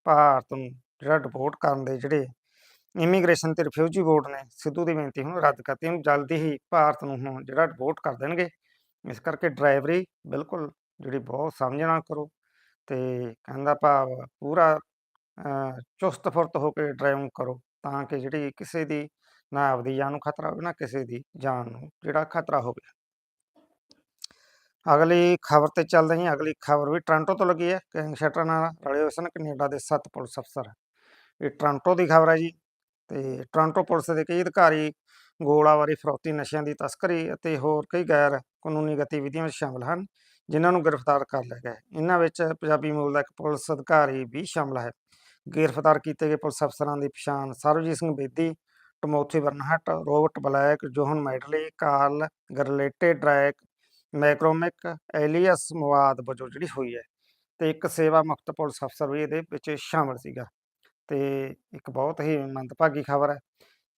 ਭਾਰਤ ਨੂੰ ਜਿਹੜਾ ਡਿਪੋਰਟ ਕਰਨ ਦੇ ਜਿਹੜੇ ਇਮੀਗ੍ਰੇਸ਼ਨ ਤੇ ਰਿਫਿਊਜੀ ਬੋਰਡ ਨੇ। ਸਿੱਧੂ ਦੀ ਬੇਨਤੀ ਹੁਣ ਰੱਦ ਕਰਤੀ। ਇਹਨੂੰ ਜਲਦੀ ਹੀ ਭਾਰਤ ਨੂੰ ਹੁਣ ਜਿਹੜਾ ਡਿਪੋਰਟ ਕਰ ਦੇਣਗੇ, ਇਸ ਕਰਕੇ ਡਰਾਈਵਰੀ ਬਿਲਕੁਲ ਜਿਹੜੀ ਬਹੁਤ ਸਮਝ ਨਾਲ ਕਰੋ ਤੇ ਕਹਿੰਦਾ ਭਾਵ ਪੂਰਾ ਚੁਸਤ ਫੁਰਤ ਹੋ ਕੇ ਡਰਾਈਵਿੰਗ ਕਰੋ ਤਾਂ ਕਿ ਜਿਹੜੀ ਕਿਸੇ ਦੀ ਨਾ ਆਪਦੀ ਜਾਨ ਨੂੰ ਖਤਰਾ ਹੋਵੇ, ਨਾ ਕਿਸੇ ਦੀ ਜਾਨ ਨੂੰ ਜਿਹੜਾ ਖਤਰਾ ਹੋਵੇ। ਅਗਲੀ ਖਬਰ ਤੇ ਚੱਲਦੇ ਹਾਂ। ਅਗਲੀ ਖਬਰ ਵੀ ਟ੍ਰਾਂਟੋ ਤੋਂ ਲੱਗੀ ਹੈ। ਕਿੰਗ ਸ਼ਟਰ ਨਾਲ ਰਲੇ ਹੋਏ ਸਨ ਕੈਨੇਡਾ ਦੇ ਸੱਤ ਪੁਲਿਸ ਅਫਸਰ। ਇਹ ਟ੍ਰਾਂਟੋ ਦੀ ਖਬਰ ਹੈ ਜੀ। ਤੇ ਟੋਰਾਂਟੋ ਪੁਲਿਸ ਦੇ ਕਈ ਅਧਿਕਾਰੀ ਗੋਲਾਬਾਰੀ, ਫਰੌਤੀ ਨਸ਼ਿਆਂ ਦੀ ਤਸਕਰੀ ਅਤੇ ਹੋਰ ਕਈ ਗੈਰ ਕਾਨੂੰਨੀ ਗਤੀਵਿਧੀਆਂ ਵਿੱਚ ਸ਼ਾਮਲ ਹਨ, ਜਿਨ੍ਹਾਂ ਨੂੰ ਗ੍ਰਿਫਤਾਰ ਕਰ ਲਿਆ ਗਿਆ ਇਹਨਾਂ ਵਿੱਚ ਪੰਜਾਬੀ ਮੂਲ ਦਾ ਇੱਕ ਪੁਲਿਸ ਅਧਿਕਾਰੀ ਵੀ ਸ਼ਾਮਲ ਹੈ। ਗ੍ਰਿਫਤਾਰ ਕੀਤੇ ਗਏ ਪੁਲਿਸ ਅਫਸਰਾਂ ਦੀ ਪਛਾਣ Sarabjit Singh Bedi, Timothy Barnhart Robert Black, John Madley, Carl Garlete, Drake McCormick, alias ਮਵਾਦ ਵਜੋਂ ਜਿਹੜੀ ਹੋਈ ਹੈ ਤੇ ਇੱਕ ਸੇਵਾ ਮੁਕਤ ਪੁਲਿਸ ਅਫਸਰ ਵੀ ਇਹਦੇ ਵਿੱਚ ਸ਼ਾਮਲ ਸੀਗਾ। ਤੇ ਇੱਕ ਬਹੁਤ ਹੀ ਮੰਦਭਾਗੀ ਖਬਰ ਹੈ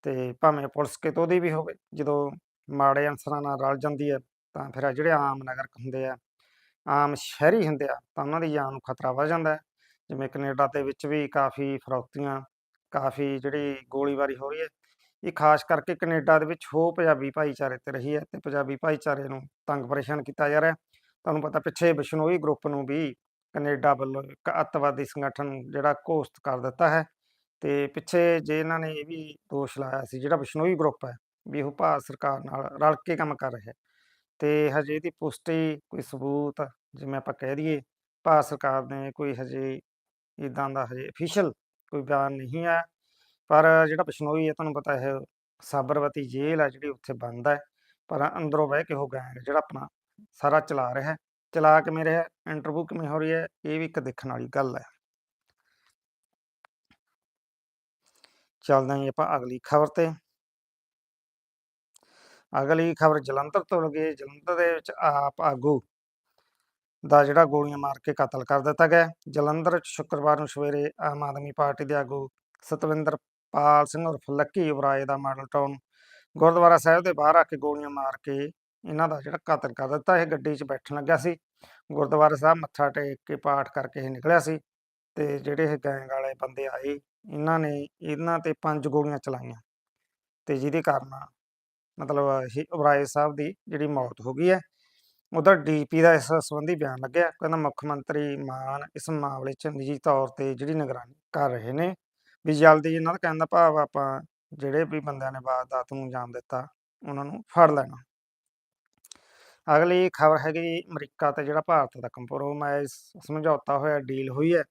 ਤੇ ਭਾਵੇਂ ਪੁਲਿਸ ਕਿਤੋਂ ਦੀ ਵੀ ਹੋਵੇ, ਜਦੋਂ ਮਾੜੇ ਅਨਸਰਾਂ ਨਾਲ ਰਲ ਜਾਂਦੀ ਹੈ, ਤਾਂ ਫਿਰ ਜਿਹੜੇ ਆਮ ਨਾਗਰਿਕ ਹੁੰਦੇ ਆ, ਆਮ ਸ਼ਹਿਰੀ ਹੁੰਦੇ ਆ, ਤਾਂ ਉਹਨਾਂ ਦੀ ਜਾਨ ਨੂੰ ਖਤਰਾ ਵੱਧ ਜਾਂਦਾ ਹੈ। ਜਿਵੇਂ ਕੈਨੇਡਾ ਦੇ ਵਿੱਚ ਵੀ ਕਾਫੀ ਫਰੌਤੀਆਂ ਕਾਫੀ ਜਿਹੜੀ ਗੋਲੀਬਾਰੀ ਹੋ ਰਹੀ ਹੈ, ਇਹ ਖਾਸ ਕਰਕੇ ਕੈਨੇਡਾ ਦੇ ਵਿੱਚ ਹੋ ਪੰਜਾਬੀ ਭਾਈਚਾਰੇ ਤੇ ਰਹੀ ਹੈ ਤੇ ਪੰਜਾਬੀ ਭਾਈਚਾਰੇ ਨੂੰ ਤੰਗ ਪਰੇਸ਼ਾਨ ਕੀਤਾ ਜਾ ਰਿਹਾ ਤੁਹਾਨੂੰ ਪਤਾ ਪਿੱਛੇ ਬਿਸ਼ਨੋਈ ਗਰੁੱਪ ਨੂੰ ਵੀ ਕੈਨੇਡਾ ਵੱਲੋਂ ਇੱਕ ਅੱਤਵਾਦੀ ਸੰਗਠਨ ਜਿਹੜਾ ਘੋਸ਼ਿਤ ਕਰ ਦਿੱਤਾ ਹੈ। ਤੇ ਪਿੱਛੇ ਜੇ ਇਹਨਾਂ ਨੇ ਇਹ ਵੀ ਦੋਸ਼ ਲਾਇਆ ਸੀ, ਜਿਹੜਾ ਬਿਸ਼ਨੋਈ ਗਰੁੱਪ ਹੈ, ਵੀ ਉਹ ਭਾਰਤ ਸਰਕਾਰ ਨਾਲ ਰਲ ਕੇ ਕੰਮ ਕਰ ਰਿਹਾ ਹੈ। ਤੇ ਹਜੇ ਇਹਦੀ ਪੁਸ਼ਟੀ, ਕੋਈ ਸਬੂਤ ਜਿਵੇਂ ਆਪਾਂ ਕਹਿ ਦਈਏ, ਭਾਰਤ ਸਰਕਾਰ ਨੇ ਕੋਈ ਹਜੇ ਇਦਾਂ ਦਾ ਹਜੇ ਅਫੀਸ਼ੀਅਲ ਕੋਈ ਬਿਆਨ ਨਹੀਂ ਆਇਆ। ਪਰ ਜਿਹੜਾ ਬਿਸ਼ਨੋਈ ਹੈ, ਤੁਹਾਨੂੰ ਪਤਾ ਹੈ, ਸਾਬਰਮਤੀ ਜੇਲ੍ਹ ਹੈ, ਜਿਹੜੀ ਉੱਥੇ ਬੰਦ ਹੈ। ਪਰ ਅੰਦਰੋਂ ਬਹਿ ਕੇ ਉਹ ਗੈਂਗ ਜਿਹੜਾ ਆਪਣਾ ਸਾਰਾ ਚਲਾ ਰਿਹਾ ਹੈ। ਚਲਾ ਕਿਵੇਂ ਰਿਹਾ ਇੰਟਰਵਿਊ ਕਿਵੇਂ ਹੋ ਰਹੀ ਹੈ, ਇਹ ਵੀ ਇੱਕ ਦੇਖਣ ਵਾਲੀ ਗੱਲ ਹੈ। ਚੱਲਦੇ ਹਾਂ ਆਪਾਂ ਅਗਲੀ ਖਬਰ ਤੇ। ਅਗਲੀ ਖਬਰ ਜਲੰਧਰ ਤੋਂ ਲੱਗੇ ਜਲੰਧਰ ਦੇ ਵਿੱਚ ਆਪ ਆਗੂ ਦਾ ਜਿਹੜਾ ਗੋਲੀਆਂ ਮਾਰ ਕੇ ਕਤਲ ਕਰ ਦਿੱਤਾ ਗਿਆ ਜਲੰਧਰ 'ਚ ਸ਼ੁੱਕਰਵਾਰ ਨੂੰ ਸਵੇਰੇ ਆਮ ਆਦਮੀ ਪਾਰਟੀ ਦੇ ਆਗੂ ਸਤਵਿੰਦਰ ਪਾਲ ਸਿੰਘ ਉਰਫ ਲੱਕੀ ਉਬਰਾਏ ਦਾ ਮਾਡਲ ਟਾਊਨ ਗੁਰਦੁਆਰਾ ਸਾਹਿਬ ਦੇ ਬਾਹਰ ਆ ਕੇ ਗੋਲੀਆਂ ਮਾਰ ਕੇ ਇਹਨਾਂ ਦਾ ਜਿਹੜਾ ਕਤਲ ਕਰ ਦਿੱਤਾ, ਇਹ ਗੱਡੀ 'ਚ ਬੈਠਣ ਲੱਗਿਆ ਸੀ। ਗੁਰਦੁਆਰਾ ਸਾਹਿਬ ਮੱਥਾ ਟੇਕ ਕੇ ਪਾਠ ਕਰਕੇ ਇਹ ਨਿਕਲਿਆ ਸੀ ਤੇ ਜਿਹੜੇ ਇਹ ਗੈਂਗ ਵਾਲੇ ਬੰਦੇ ਆਏ, ਇਹਨਾਂ ਨੇ ਇਹਨਾਂ ਤੇ ਪੰਜ ਗੋਲੀਆਂ ਚਲਾਈਆਂ ਤੇ ਜਿਹਦੇ ਕਾਰਨ ਮਤਲਬ ਉਬਰਾਏ ਸਾਹਿਬ ਦੀ ਜਿਹੜੀ ਮੌਤ ਹੋ ਗਈ ਹੈ ਉਧਰ ਡੀਪੀ ਦਾ ਇਸ ਸੰਬੰਧੀ ਬਿਆਨ ਲੱਗਿਆ। ਕਹਿੰਦਾ ਮੁੱਖ ਮੰਤਰੀ ਮਾਨ ਇਸ ਮਾਮਲੇ 'ਚ ਨਿੱਜੀ ਤੌਰ ਤੇ ਜਿਹੜੀ ਨਿਗਰਾਨੀ ਕਰ ਰਹੇ ਨੇ ਵੀ ਜਲਦੀ ਇਹਨਾਂ ਦਾ ਕਹਿਣ ਦਾ ਭਾਵ ਆਪਾਂ ਜਿਹੜੇ ਵੀ ਬੰਦਿਆਂ ਨੇ ਵਾਰਦਾਤ ਨੂੰ ਅੰਜਾਮ ਦਿੱਤਾ, ਉਹਨਾਂ ਨੂੰ ਫੜ ਲੈਣਾ। ਅਗਲੀ ਖਬਰ ਹੈਗੀ ਜੀ, ਅਮਰੀਕਾ ਤੇ ਜਿਹੜਾ ਭਾਰਤ ਦਾ ਕੰਪਰੋਮਾਈਜ਼ ਸਮਝੌਤਾ ਹੋਇਆ ਡੀਲ ਹੋਈ ਹੈ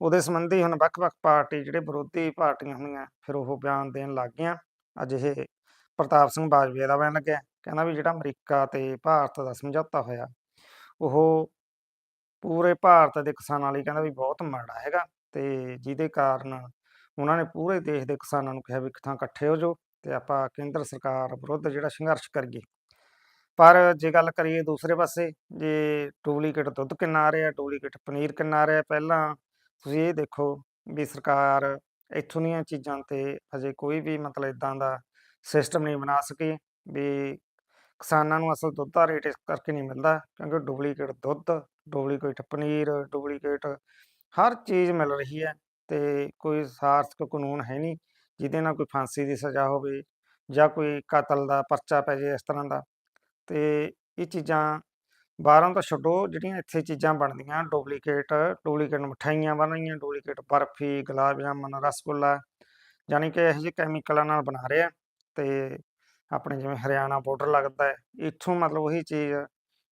ਉਹਦੇ ਸੰਬੰਧੀ ਹੁਣ ਵੱਖ-ਵੱਖ ਪਾਰਟੀ ਜਿਹੜੇ ਵਿਰੋਧੀ ਪਾਰਟੀਆਂ ਹੁੰਦੀਆਂ ਫਿਰ ਉਹ ਬਿਆਨ ਦੇਣ ਲੱਗ ਗਈਆਂ। ਅੱਜ ਇਹ ਪ੍ਰਤਾਪ ਸਿੰਘ ਬਾਜਵਾ ਦਾ ਬਿਆਨ ਲੱਗਿਆ ਕਹਿੰਦਾ ਵੀ ਜਿਹੜਾ ਅਮਰੀਕਾ ਤੇ ਭਾਰਤ ਦਾ ਸਮਝੌਤਾ ਹੋਇਆ ਉਹ ਪੂਰੇ ਭਾਰਤ ਦੇ ਕਿਸਾਨਾਂ ਲਈ ਕਹਿੰਦਾ ਵੀ ਬਹੁਤ ਮਾੜਾ ਹੈਗਾ ਤੇ ਜਿਹਦੇ ਕਾਰਨ ਉਹਨਾਂ ਨੇ ਪੂਰੇ ਦੇਸ਼ ਦੇ ਕਿਸਾਨਾਂ ਨੂੰ ਕਿਹਾ ਵੀ ਇੱਕ ਇਕੱਠੇ ਹੋ ਜਾਓ ਤੇ ਆਪਾਂ ਕੇਂਦਰ ਸਰਕਾਰ ਵਿਰੁੱਧ ਜਿਹੜਾ ਸੰਘਰਸ਼ ਕਰੀਏ। ਪਰ ਜੇ ਗੱਲ ਕਰੀਏ ਦੂਸਰੇ ਪਾਸੇ, ਜੇ ਡੁਪਲੀਕੇਟ ਦੁੱਧ ਕਿੰਨਾ ਆ ਰਿਹਾ ਡੁਪਲੀਕੇਟ ਪਨੀਰ ਕਿੰਨਾ ਆ ਰਿਹਾ, ਪਹਿਲਾਂ ਤੁਸੀਂ ਇਹ ਦੇਖੋ ਵੀ ਸਰਕਾਰ ਇੱਥੋਂ ਦੀਆਂ ਚੀਜ਼ਾਂ ਤੇ ਹਜੇ ਕੋਈ ਵੀ ਮਤਲਬ ਇਦਾਂ ਦਾ ਸਿਸਟਮ ਨਹੀਂ ਬਣਾ ਸਕੀ ਵੀ ਕਿਸਾਨਾਂ ਨੂੰ ਅਸਲ ਦੁੱਧ ਦਾ ਰੇਟ ਇਸ ਕਰਕੇ ਨਹੀਂ ਮਿਲਦਾ ਕਿਉਂਕਿ ਡੁਪਲੀਕੇਟ ਦੁੱਧ ਡੁਪਲੀਕੇਟ ਪਨੀਰ ਡੁਪਲੀਕੇਟ ਹਰ ਚੀਜ਼ ਮਿਲ ਰਹੀ ਹੈ ਤੇ ਕੋਈ ਸਾਰਥਕ ਕਾਨੂੰਨ ਹੈ ਨਹੀਂ ਜਿਹਦੇ ਨਾਲ ਕੋਈ ਫਾਂਸੀ ਦੀ ਸਜ਼ਾ ਹੋਵੇ ਜਾਂ ਕੋਈ ਕਤਲ ਦਾ ਪਰਚਾ ਪੈ ਜੇ ਇਸ ਤਰ੍ਹਾਂ ਦਾ। ਤੇ ਇਹ ਚੀਜ਼ਾਂ ਬਾਹਰੋਂ ਤਾਂ ਛੱਡੋ, ਜਿਹੜੀਆਂ ਇੱਥੇ ਚੀਜ਼ਾਂ ਬਣਦੀਆਂ ਡੁਪਲੀਕੇਟ ਡੁਪਲੀਕੇਟ ਮਠਾਈਆਂ ਬਣ ਰਹੀਆਂ ਡੁਪਲੀਕੇਟ ਬਰਫੀ ਗੁਲਾਬ ਜਾਮਨ ਰਸਗੁੱਲਾ ਯਾਨੀ ਕਿ ਇਹੋ ਜਿਹੇ ਕੈਮੀਕਲਾਂ ਨਾਲ ਬਣਾ ਰਹੇ ਆ ਤੇ ਆਪਣੇ ਜਿਵੇਂ ਹਰਿਆਣਾ ਬਾਰਡਰ ਲੱਗਦਾ ਹੈ, ਇੱਥੋਂ ਮਤਲਬ ਉਹੀ ਚੀਜ਼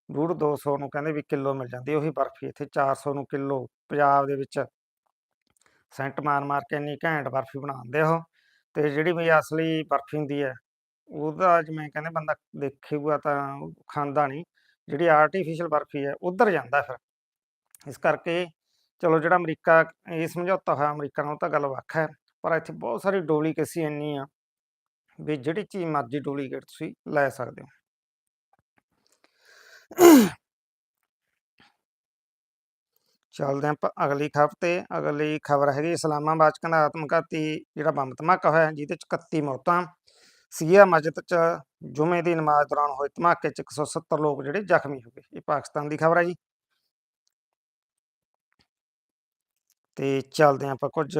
ਡੂਢ 200 ਨੂੰ ਕਹਿੰਦੇ ਵੀ ਕਿਲੋ ਮਿਲ ਜਾਂਦੀ, ਉਹੀ ਬਰਫੀ ਇੱਥੇ 400 ਨੂੰ ਕਿਲੋ, ਪੰਜਾਬ ਦੇ ਵਿੱਚ ਸੈਂਟ ਮਾਰ ਮਾਰ ਕੇ ਇੰਨੀ ਘੈਂਟ ਬਰਫੀ ਬਣਾਉਂਦੇ ਉਹ, ਤੇ ਜਿਹੜੀ ਵੀ ਅਸਲੀ ਬਰਫੀ ਹੁੰਦੀ ਹੈ ਉਹਦਾ ਜਿਵੇਂ ਕਹਿੰਦੇ ਬੰਦਾ ਦੇਖੇਗਾ ਤਾਂ ਉਹ ਖਾਂਦਾ ਨਹੀਂ, ਜਿਹੜੀ ਆਰਟੀਫੀਸ਼ੀਅਲ ਬਰਫੀ ਹੈ, ਉਧਰ ਜਾਂਦਾ ਫਿਰ। ਇਸ ਕਰਕੇ ਚਲੋ ਜਿਹੜਾ ਅਮਰੀਕਾ, ਇਹ ਸਮਝੌਤਾ ਹੋਇਆ ਅਮਰੀਕਾ ਨਾਲ ਉਹ ਤਾਂ ਗੱਲ ਵੱਖ ਹੈ, ਪਰ ਇੱਥੇ ਬਹੁਤ ਸਾਰੀ ਡੁਪਲੀਕੇਸੀ ਇੰਨੀ ਆ ਵੀ ਜਿਹੜੀ ਚੀਜ਼ ਮਰਜ਼ੀ ਡੁਪਲੀਕੇਟ ਤੁਸੀਂ ਲੈ ਸਕਦੇ ਹੋ। ਚੱਲਦੇ ਹਾਂ ਆਪਾਂ ਅਗਲੀ ਖਬਰ ਤੇ, ਅਗਲੀ ਖਬਰ ਹੈਗੀ ਇਸਲਾਮਾਬਾਦ 'ਚ ਕਹਿੰਦਾ ਆਤਮਘਾਤੀ ਜਿਹੜਾ ਬੰਬ ਧਮਾਕਾ ਹੋਇਆ, ਜਿਹਦੇ ਚ 31 ਮੌਤਾਂ। ਸੀਆ ਮਸਜਿਦ ਚ ਜੁਮੇ ਦੀ ਨਮਾਜ਼ ਦੌਰਾਨ ਹੋਏ ਧਮਾਕੇ ਚ 170 ਲੋਕ ਜਿਹੜੇ ਜ਼ਖਮੀ ਹੋ ਗਏ। ਇਹ ਪਾਕਿਸਤਾਨ ਦੀ ਖਬਰ ਹੈ ਜੀ। ਤੇ ਚੱਲਦੇ ਆਪਾਂ ਕੁਝ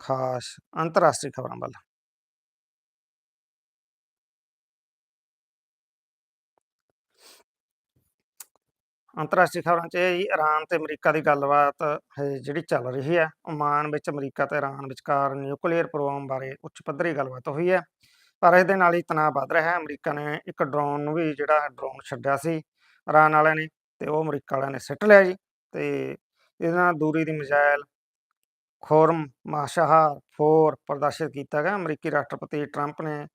ਖਾਸ ਅੰਤਰਰਾਸ਼ਟਰੀ ਖਬਰਾਂ ਵੱਲ। ਅੰਤਰਰਾਸ਼ਟਰੀ ਖਬਰਾਂ 'ਚ ਇਹ ਜੀ, ਇਰਾਨ ਤੇ ਅਮਰੀਕਾ ਦੀ ਗੱਲਬਾਤ ਜਿਹੜੀ ਚੱਲ ਰਹੀ ਹੈ ਓਮਾਨ ਵਿੱਚ ਅਮਰੀਕਾ ਤੇ ਈਰਾਨ ਵਿਚਕਾਰ ਨਿਊਕਲੀਅਰ ਪ੍ਰੋਗਰਾਮ ਬਾਰੇ ਉੱਚ ਪੱਧਰੀ ਗੱਲਬਾਤ ਹੋਈ ਹੈ ਪਰ ਇਹਦੇ ਨਾਲ ਹੀ ਤਣਾਅ ਵੱਧ ਰਿਹਾ ਹੈ। ਅਮਰੀਕਾ ਨੇ ਇੱਕ ਡਰੋਨ ਨੂੰ ਵੀ ਜਿਹੜਾ ਡਰੋਨ ਛੱਡਿਆ ਸੀ ਇਰਾਨ ਵਾਲਿਆਂ ਨੇ ਤੇ ਉਹ ਅਮਰੀਕਾ ਵਾਲਿਆਂ ਨੇ ਸਿੱਟ ਲਿਆ ਜੀ ਤੇ ਇਹਦੇ ਨਾਲ ਦੂਰੀ ਦੀ ਮਿਜ਼ਾਈਲ ਖੋਰਮ ਮਾਸ਼ਾਹਾ 4 ਪ੍ਰਦਰਸ਼ਿਤ ਕੀਤਾ ਗਿਆ। ਅਮਰੀਕੀ ਰਾਸ਼ਟਰਪਤੀ ਟਰੰਪ ਨੇ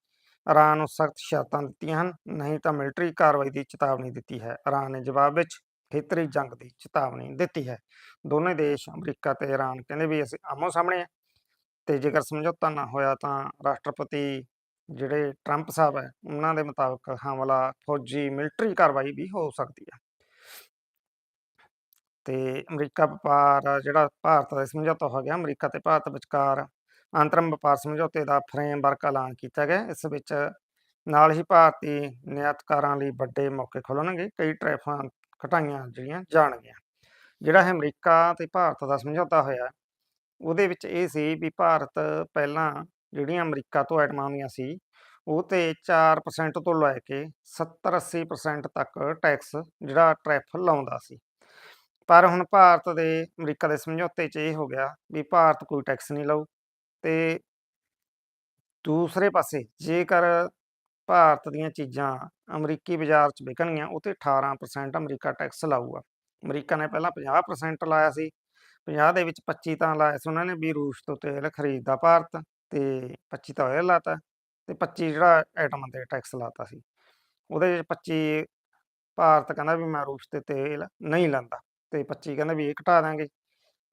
ਇਰਾਨ ਨੂੰ ਸਖਤ ਸ਼ਰਤਾਂ ਦਿੱਤੀਆਂ ਹਨ। ਨਹੀਂ ਤਾਂ ਮਿਲਟਰੀ ਕਾਰਵਾਈ ਦੀ ਚੇਤਾਵਨੀ ਦਿੱਤੀ ਹੈ। ਇਰਾਨ ਨੇ ਜਵਾਬ ਵਿੱਚ ਖੇਤਰੀ ਜੰਗ ਦੀ ਚੇਤਾਵਨੀ ਦਿੱਤੀ ਹੈ। ਦੋਨੇ ਦੇਸ਼, ਅਮਰੀਕਾ ਤੇ ਇਰਾਨ, ਕਹਿੰਦੇ ਵੀ ਅਸੀਂ ਆਮੋ ਸਾਹਮਣੇ ਆ ਤੇ ਜੇਕਰ ਸਮਝੌਤਾ ਨਾ ਹੋਇਆ ਤਾਂ ਰਾਸ਼ਟਰਪਤੀ ਜਿਹੜੇ ਟਰੰਪ ਸਾਹਿਬ ਹੈ, ਉਹਨਾਂ ਦੇ ਮੁਤਾਬਕ ਹਮਲਾ, ਫੌਜੀ, ਮਿਲਟਰੀ ਕਾਰਵਾਈ ਵੀ ਹੋ ਸਕਦੀ ਹੈ। ਤੇ ਅਮਰੀਕਾ ਵਪਾਰ ਜਿਹੜਾ ਭਾਰਤ ਦਾ ਸਮਝੌਤਾ ਹੋ ਗਿਆ, ਅਮਰੀਕਾ ਤੇ ਭਾਰਤ ਵਿਚਕਾਰ ਅੰਤਰਮ ਵਪਾਰ ਸਮਝੌਤੇ ਦਾ ਫਰੇਮਵਰਕ ਐਲਾਨ ਕੀਤਾ ਗਿਆ। ਇਸ ਵਿੱਚ ਨਾਲ ਹੀ ਭਾਰਤੀ ਨਿਰਯਾਤਕਾਰਾਂ ਲਈ ਵੱਡੇ ਮੌਕੇ ਖੁੱਲਣਗੇ ਕਈ ਟੈਰਿਫਾਂ ਘਟਾਈਆਂ ਜਿਹੜੀਆਂ ਜਾਣਗੀਆਂ। ਜਿਹੜਾ ਇਹ ਅਮਰੀਕਾ ਤੇ ਭਾਰਤ ਦਾ ਸਮਝੌਤਾ ਹੋਇਆ, ਉਹਦੇ ਵਿੱਚ ਇਹ ਸੀ ਵੀ ਭਾਰਤ ਪਹਿਲਾਂ ਜਿਹੜੀਆਂ ਅਮਰੀਕਾ ਤੋਂ ਆਈਟਮਾਂ ਆਉਂਦੀਆਂ ਸੀ, ਉਹ ਤੇ 4% ਤੋਂ ਲੈ ਕੇ 70-80% ਤੱਕ ਟੈਕਸ ਜਿਹੜਾ ਟੈਰਿਫ ਲਾਉਂਦਾ ਸੀ। ਪਰ ਹੁਣ ਭਾਰਤ ਦੇ, ਅਮਰੀਕਾ ਦੇ ਸਮਝੌਤੇ 'ਚ ਇਹ ਹੋ ਗਿਆ ਵੀ ਭਾਰਤ ਕੋਈ ਟੈਕਸ ਨਹੀਂ ਲਾਊ ਤੇ ਦੂਸਰੇ ਪਾਸੇ ਜੇਕਰ ਭਾਰਤ ਦੀਆਂ ਚੀਜ਼ਾਂ ਅਮਰੀਕੀ ਬਾਜ਼ਾਰ 'ਚ ਵਿਕਣਗੀਆਂ, ਉਹ ਤੇ 18% ਅਮਰੀਕਾ ਟੈਕਸ ਲਾਊਗਾ। ਅਮਰੀਕਾ ਨੇ ਪਹਿਲਾਂ 50% ਲਾਇਆ ਸੀ 50 ਦੇ ਵਿੱਚ 25 ਤਾਂ ਲਾਇਆ ਸੀ ਉਹਨਾਂ ਨੇ ਵੀ ਰੂਸ ਤੋਂ ਤੇਲ ਖਰੀਦਦਾ ਭਾਰਤ। ਤੇ 25 ਤਾਂ ਆਇਲ ਲਾਤਾ ਤੇ 25 ਜਿਹੜਾ ਆਈਟਮਾਂ ਤੇ ਟੈਕਸ ਲਾਤਾ ਸੀ। ਉਹਦੇ ਵਿੱਚ 25 ਭਾਰਤ ਕਹਿੰਦਾ ਵੀ ਮੈਂ ਰੂਸ ਤੇ ਤੇਲ ਨਹੀਂ ਲਾਂਦਾ ਤੇ 25 ਕਹਿੰਦਾ ਵੀ ਇਹ ਘਟਾ ਦਾਂਗੇ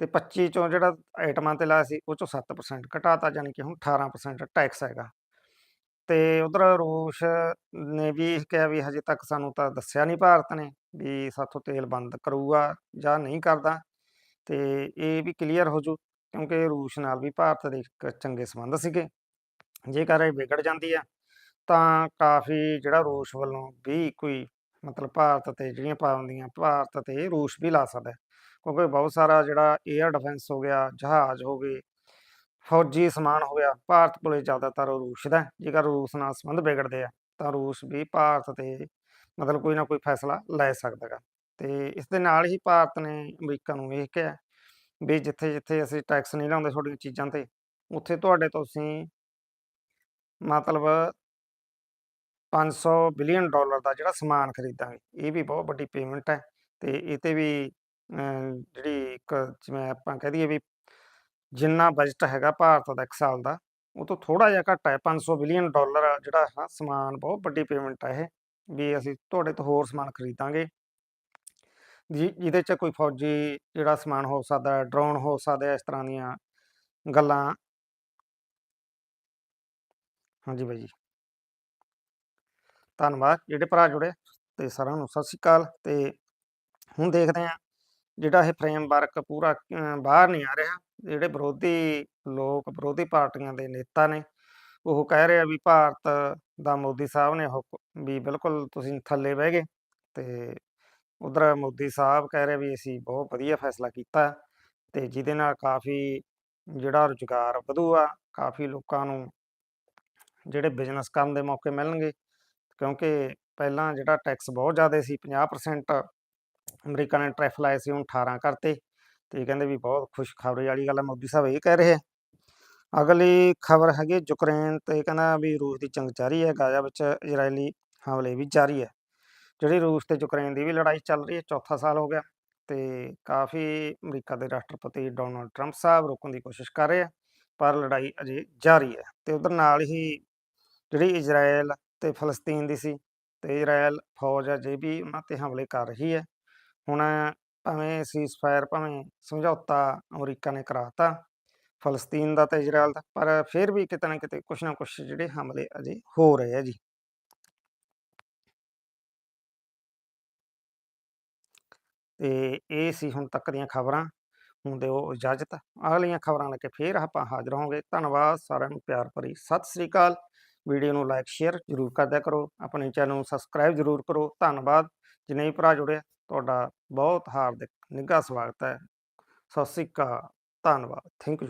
ਤੇ 25 ਚੋਂ ਜਿਹੜਾ ਆਈਟਮਾਂ ਤੇ ਲਾਇਆ ਸੀ ਉਹ ਚੋਂ 7% ਘਟਾਤਾ ਜਾਨੀ ਕਿ ਹੁਣ 18% ਟੈਕਸ ਹੈਗਾ। ਤੇ ਉਧਰ ਰੂਸ ਨੇ ਵੀ ਇਹ ਕਿਹਾ ਵੀ ਹਜੇ ਤੱਕ ਸਾਨੂੰ ਤਾਂ ਦੱਸਿਆ ਨਹੀਂ ਭਾਰਤ ਨੇ ਵੀ ਸਾਥੋਂ ਤੇਲ ਬੰਦ ਕਰੂਗਾ ਜਾਂ ਨਹੀਂ ਕਰਦਾ ਤੇ ਇਹ ਵੀ ਕਲੀਅਰ ਹੋ ਜੂ। ਕਿਉਂਕਿ ਰੂਸ ਨਾਲ ਵੀ ਭਾਰਤ ਦੇ ਇੱਕ ਚੰਗੇ ਸੰਬੰਧ ਸੀਗੇ। ਜੇਕਰ ਇਹ ਵਿਗੜ ਜਾਂਦੀ ਆ, ਤਾਂ ਕਾਫੀ ਜਿਹੜਾ ਰੂਸ ਵੱਲੋਂ ਵੀ ਕੋਈ ਮਤਲਬ ਭਾਰਤ ਤੇ ਜਿਹੜੀਆਂ ਪਾਬੰਦੀਆਂ ਭਾਰਤ ਤੇ ਰੂਸ ਵੀ ਲਾ ਸਕਦਾ ਕਿਉਂਕਿ ਬਹੁਤ ਸਾਰਾ ਜਿਹੜਾ 에ਅਰ ਡਿਫੈਂਸ ਹੋ ਗਿਆ, ਜਹਾਜ਼ ਹੋ ਗਏ, ਫੌਜੀ ਸਮਾਨ ਹੋ ਗਿਆ, ਭਾਰਤ ਕੋਲੇ ਜ਼ਿਆਦਾਤਰ ਰੂਸ ਦਾ ਜੇਕਰ ਰੂਸ ਨਾਲ ਸੰਬੰਧ ਵਿਗੜਦੇ ਆ, ਤਾਂ ਰੂਸ ਵੀ ਭਾਰਤ ਤੇ ਮਤਲਬ ਕੋਈ ਨਾ ਕੋਈ ਫੈਸਲਾ ਲੈ ਸਕਦਾ ਹੈ ਤੇ ਇਸ ਦੇ ਨਾਲ ਹੀ ਭਾਰਤ ਨੇ ਅਮਰੀਕਾ ਨੂੰ ਇਹ ਕਿਹਾ ਵੀ ਜਿੱਥੇ ਜਿੱਥੇ ਅਸੀਂ ਟੈਕਸ ਨਹੀਂ ਲਾਉਂਦੇ ਤੁਹਾਡੀਆਂ ਚੀਜ਼ਾਂ ਤੇ, ਉੱਥੇ ਤੁਹਾਡੇ ਤੋਂ ਅਸੀਂ ਮਤਲਬ 500 ਬਿਲੀਅਨ ਡਾਲਰ ਦਾ ਜਿਹੜਾ ਸਮਾਨ ਖਰੀਦਾਂਗੇ, ਇਹ ਵੀ ਬਹੁਤ ਵੱਡੀ ਪੇਮੈਂਟ ਹੈ ਤੇ ਇਹ ਤੇ ਵੀ ਜਿਹੜੀ ਇੱਕ ਜਿਵੇਂ ਆਪਾਂ ਕਹਿ ਦਈਏ ਵੀ ਜਿੰਨਾ ਬਜਟ ਹੈਗਾ ਭਾਰਤ ਦਾ ਇੱਕ ਸਾਲ ਦਾ, ਉਹ ਤੋਂ ਥੋੜਾ ਜਿਹਾ ਘੱਟ ਹੈ 500 ਬਿਲੀਅਨ ਡਾਲਰ ਜਿਹੜਾ, ਹੈ, ਸਮਾਨ ਬਹੁਤ ਵੱਡੀ ਪੇਮੈਂਟ ਹੈ ਇਹ, ਵੀ ਅਸੀਂ ਤੁਹਾਡੇ ਤੋਂ ਹੋਰ ਸਮਾਨ ਖਰੀਦਾਂਗੇ। ਜਿ ਜਿਹਦੇ 'ਚ ਕੋਈ ਫੌਜੀ ਜਿਹੜਾ ਸਮਾਨ ਹੋ ਸਕਦਾ ਡਰੋਨ ਹੋ ਸਕਦਾ ਇਸ ਤਰ੍ਹਾਂ ਦੀਆਂ ਗੱਲਾਂ। ਹਾਂਜੀ ਬਾਈ ਜੀ। ਧੰਨਵਾਦ ਜਿਹੜੇ ਭਰਾ ਜੁੜੇ ਤੇ ਸਾਰਿਆਂ ਨੂੰ ਸਤਿ ਸ਼੍ਰੀ ਅਕਾਲ। ਤੇ ਹੁਣ ਦੇਖਦੇ ਹਾਂ ਜਿਹੜਾ ਇਹ ਫਰੇਮਵਰਕ ਪੂਰਾ ਅ, ਬਾਹਰ ਨਹੀਂ ਆ ਰਿਹਾ ਜਿਹੜੇ ਵਿਰੋਧੀ ਲੋਕ ਵਿਰੋਧੀ ਪਾਰਟੀਆਂ ਦੇ ਨੇਤਾ ਨੇ ਉਹ ਕਹਿ ਰਹੇ ਆ ਵੀ ਭਾਰਤ ਦਾ ਮੋਦੀ ਸਾਹਿਬ ਨੇ ਉਹ ਵੀ ਬਿਲਕੁਲ ਤੁਸੀਂ ਥੱਲੇ ਬਹਿ ਗਏ ਤੇ ਉਧਰ ਮੋਦੀ ਸਾਹਿਬ ਕਹਿ ਰਹੇ ਵੀ ਅਸੀਂ ਬਹੁਤ ਵਧੀਆ ਫੈਸਲਾ ਕੀਤਾ ਤੇ ਜਿਹਦੇ ਨਾਲ ਕਾਫੀ ਜਿਹੜਾ ਰੁਜ਼ਗਾਰ ਵਧੂਗਾ ਕਾਫੀ ਲੋਕਾਂ ਨੂੰ ਜਿਹੜੇ ਬਿਜ਼ਨਸ ਕਰਨ ਦੇ ਮੌਕੇ ਮਿਲਣਗੇ, ਕਿਉਂਕਿ ਪਹਿਲਾਂ ਜਿਹੜਾ ਟੈਕਸ ਬਹੁਤ ਜ਼ਿਆਦਾ ਸੀ 50% ਅਮਰੀਕਾ ਨੇ ਟੈਰਿਫ ਲਾਏ ਸੀ, ਹੁਣ 18 ਕਰਤੇ ਤੇ ਇਹ ਕਹਿੰਦੇ ਵੀ ਬਹੁਤ ਖੁਸ਼ਖਬਰੀ ਵਾਲੀ ਗੱਲ ਹੈ ਮੋਦੀ ਸਾਹਿਬ ਇਹ ਕਹਿ ਰਹੇ ਅਗਲੀ ਖਬਰ ਹੈਗੀ ਯੂਕਰੇਨ ਤੇ ਕਹਿੰਦਾ ਵੀ ਰੂਸ ਦੀ ਜੰਗ ਜਾਰੀ ਹੈ, ਗਾਜ਼ਾ ਵਿੱਚ ਇਜ਼ਰਾਈਲੀ ਹਮਲੇ ਵੀ ਜਾਰੀ ਹੈ। ਜਿਹੜੀ ਰੂਸ ਤੇ ਯੂਕਰੇਨ ਦੀ ਵੀ ਲੜਾਈ ਚੱਲ ਰਹੀ ਹੈ, ਚੌਥਾ ਸਾਲ ਹੋ ਗਿਆ ਤੇ ਕਾਫੀ ਅਮਰੀਕਾ ਦੇ ਰਾਸ਼ਟਰਪਤੀ ਡੋਨਲਡ ਟਰੰਪ ਸਾਹਿਬ ਰੋਕਣ ਦੀ ਕੋਸ਼ਿਸ਼ ਕਰ ਰਹੇ ਆ, ਪਰ ਲੜਾਈ ਅਜੇ ਜਾਰੀ ਹੈ ਤੇ ਉਧਰ ਨਾਲ ਹੀ ਜਿਹੜੀ ਇਜ਼ਰਾਈਲ ਤੇ ਫਲਸਤੀਨ ਦੀ ਸੀ ਤੇ ਇਜ਼ਰਾਈਲ ਫੌਜ ਅਜੇ ਵੀ ਉਹਨਾਂ ਤੇ ਹਮਲੇ ਕਰ ਰਹੀ ਹੈ, ਹੁਣ ਭਾਵੇਂ ਸੀਜ਼ਫਾਇਰ ਭਾਵੇਂ ਸਮਝੌਤਾ ਅਮਰੀਕਾ ਨੇ ਕਰਾਤਾ ਫਲਸਤੀਨ ਦਾ ਤੇ ਇਜ਼ਰਾਈਲ ਦਾ, ਪਰ ਫਿਰ ਵੀ ਕਿਤੇ ਨਾ ਕਿਤੇ ਕੁਛ ਨਾ ਕੁਛ ਜਿਹੜੇ ਹਮਲੇ ਅਜੇ ਹੋ ਰਹੇ ਆ ਜੀ। ਤੇ ਇਹ ਸੀ ਹੁਣ ਤੱਕ ਦੀਆਂ ਖਬਰਾਂ। ਹੁਣ ਦਿਓ ਇਜਾਜ਼ਤ। ਅਗਲੀਆਂ ਖਬਰਾਂ ਲੈ ਕੇ ਫੇਰ ਆਪਾਂ ਹਾਜ਼ਰ ਹੋਵਾਂਗੇ। ਧੰਨਵਾਦ, ਸਾਰਿਆਂ ਨੂੰ ਪਿਆਰ ਭਰੀ ਸਤਿ ਸ੍ਰੀ ਅਕਾਲ। ਵੀਡੀਓ ਨੂੰ ਲਾਈਕ, ਸ਼ੇਅਰ ਜ਼ਰੂਰ ਕਰਦਿਆ ਕਰੋ। ਆਪਣੇ ਚੈਨਲ ਨੂੰ ਸਬਸਕ੍ਰਾਈਬ ਜ਼ਰੂਰ ਕਰੋ। ਧੰਨਵਾਦ। ਜਿੰਨੇ ਭਰਾ ਜੁੜਿਆ ਤੁਹਾਡਾ ਬਹੁਤ ਹਾਰਦਿਕ ਨਿੱਘਾ ਸਵਾਗਤ ਹੈ। ਸਤਿ ਸ੍ਰੀ ਅਕਾਲ। ਧੰਨਵਾਦ। Thank you.